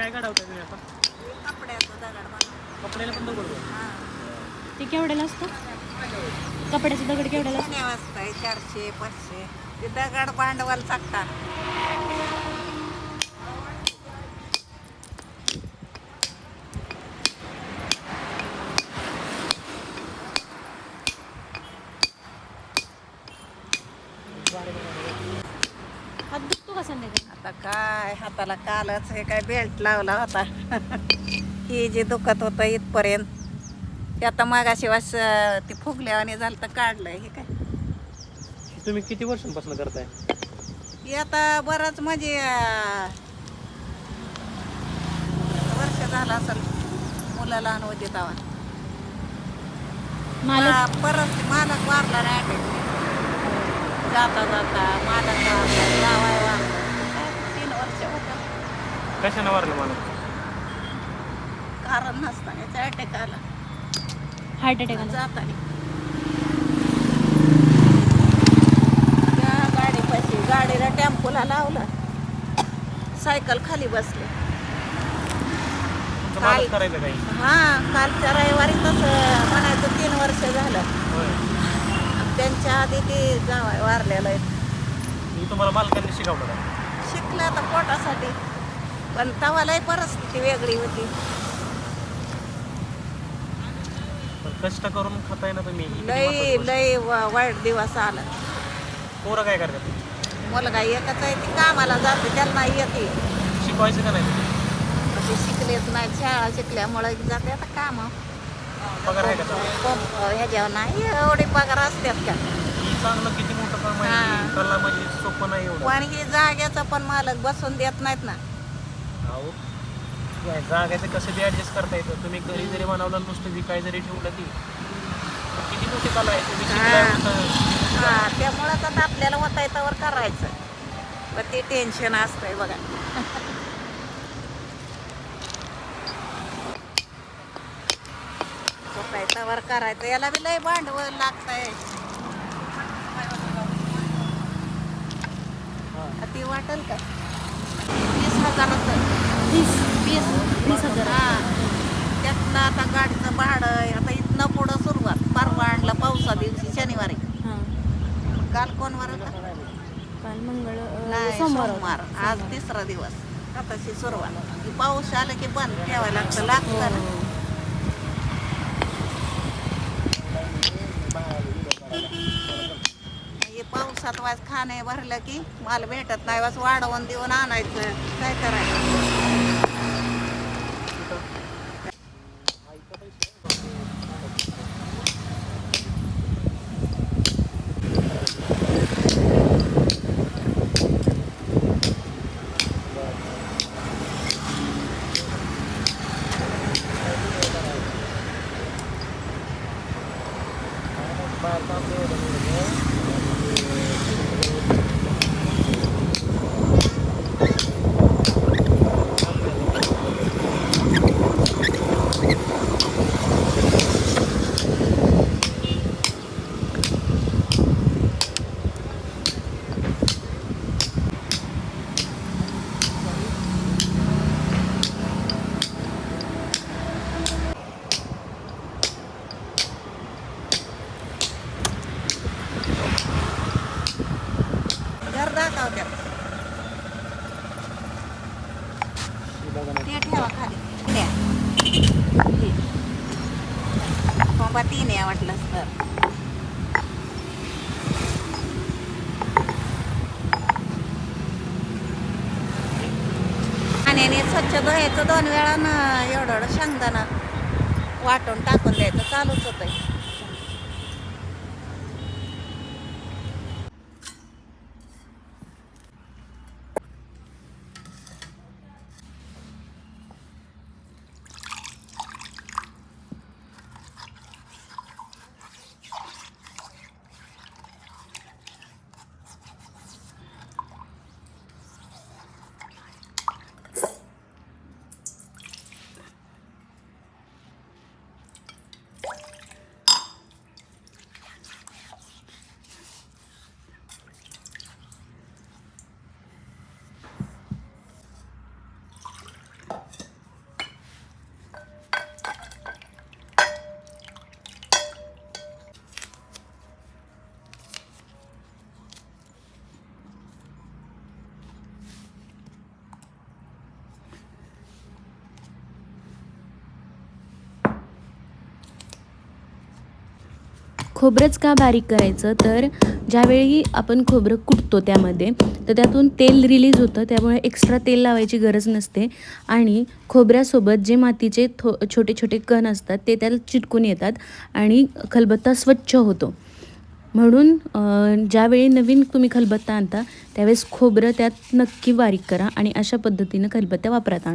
काय काढवताय तुम्ही आता? कपड्याला पण दगड. हां. ते केवढ्याला असतं? कपड्याचं दगड केवढ्याला चारशे पाचशे. ते दगड भांडवल टाकता हात दुखतो का संध्याकाळी आता काय हाताला कालच हे काय बेल्ट लावला होता. ही जे दुखत होतं इथपर्यंत ते आता मागाशिवाय स- ते फुगल्यावाने झालं तर काढलंय हे काय. तुम्ही किती वर्षांपासून करताय? हे आता बरंच म्हणजे वर्ष झालं असेल मुलं लहान होते तेव्हा. मला परत मालक वारला नाही जाता जाता मालक वारला जावाय वारला काय तीन वर्ष होतं कशाने मारलं मला? कारण नसताना अटॅक आला. हार्ट अटॅक आला. जाताना. त्या गाडीपाशी गाडीला टेम्पोला लावलं. सायकल खाली बसले. तुमचं? मालक करायचं काही? हा कालच्या रविवारी तसं म्हणायचं तीन वर्ष झालं. होय. त्यांच्या आधी ते जावाय वारलेलं आहे मी तुम्हाला मालकांनी शिकवलं का? शिकलं आता पोटासाठी. पण तवालाही परिस्थिती वेगळी होती. पण कष्ट करून खाताय ना तुम्ही किती लई. लई व- वाईट दिवस आला. पोरं काय करतात? मुलगा एकच आहे ती कामाला जाते त्यांना येते शिकवायचं का नाही ते शिकलेच नाही शाळा शिकल्यामुळे जाते आता काम. पगार आहे का चांगला? ह्याच्यावर नाही एवढे पगार असतात का? ही चांगलं किती मोठं काम आहे हा. कला म्हणजे सोपं नाही एवढं. पण ही जाग्याचा पण मालक बसून देत नाहीत ना. अहो या जागाचं कसं बी ॲडजस्ट करता येतं? तुम्ही घरी जरी बनवलं नुसतं विकाय जरी ठेवलं ती. किती मोठी कला आहे तुम्ही शिकलाय हा. होतं. हा त्यामुळंच आता आपल्याला वतायतावर करायचं पण ते टेन्शन असतंय बघा. वतायतावर करायचं. याला बी लय भांडवल लागतंय. ती वाटेल का? वीस वीस वीस हजार. हा त्यातलं आता गाडीचं भाडं आहे. आता इथनं पुढं सुरुवात. परवा आणलं पावसा दिवशी शनिवारी. हां. काल कोण वर होता? काल मंगळ अं, नाही सोमवार होता. सोमवार. आज तिसरा दिवस. आताची सुरुवात. की पाऊस आला की बंद ठेवायला लागतं लागतं ना. हो. हे पावसात वाज खाणे भरलं की माल भेटत नाही. वाज वाढवून देऊन आणायचं. काय करायचं? ते ठेवा खाली. द्या कोंबा तीन आहे वाटलंच तर पाण्याने स्वच्छ धुवायचं दोन वेळानं एवढं एवढं शेंगदाणा वाटून टाकून द्यायचं चालूच होतंय. खोबरंच का बारीक करायचं? तर ज्यावेळी आपण खोबरं कुटतो त्यामध्ये तर त्यातून तेल रिलीज होतं. त्यामुळे एक्स्ट्रा तेल लावायची गरज नसते. आणि खोबऱ्यासोबत जे मातीचे थो छोटे छोटे कण असतात ते त्याला चिटकून येतात आणि खलबत्ता स्वच्छ होतो. म्हणून ज्यावेळी नवीन तुम्ही खलबत्ता आणता त्यावेळेस खोबरं त्यात नक्की बारीक करा आणि अशा पद्धतीनं खलबत्त्या वापरात आणा.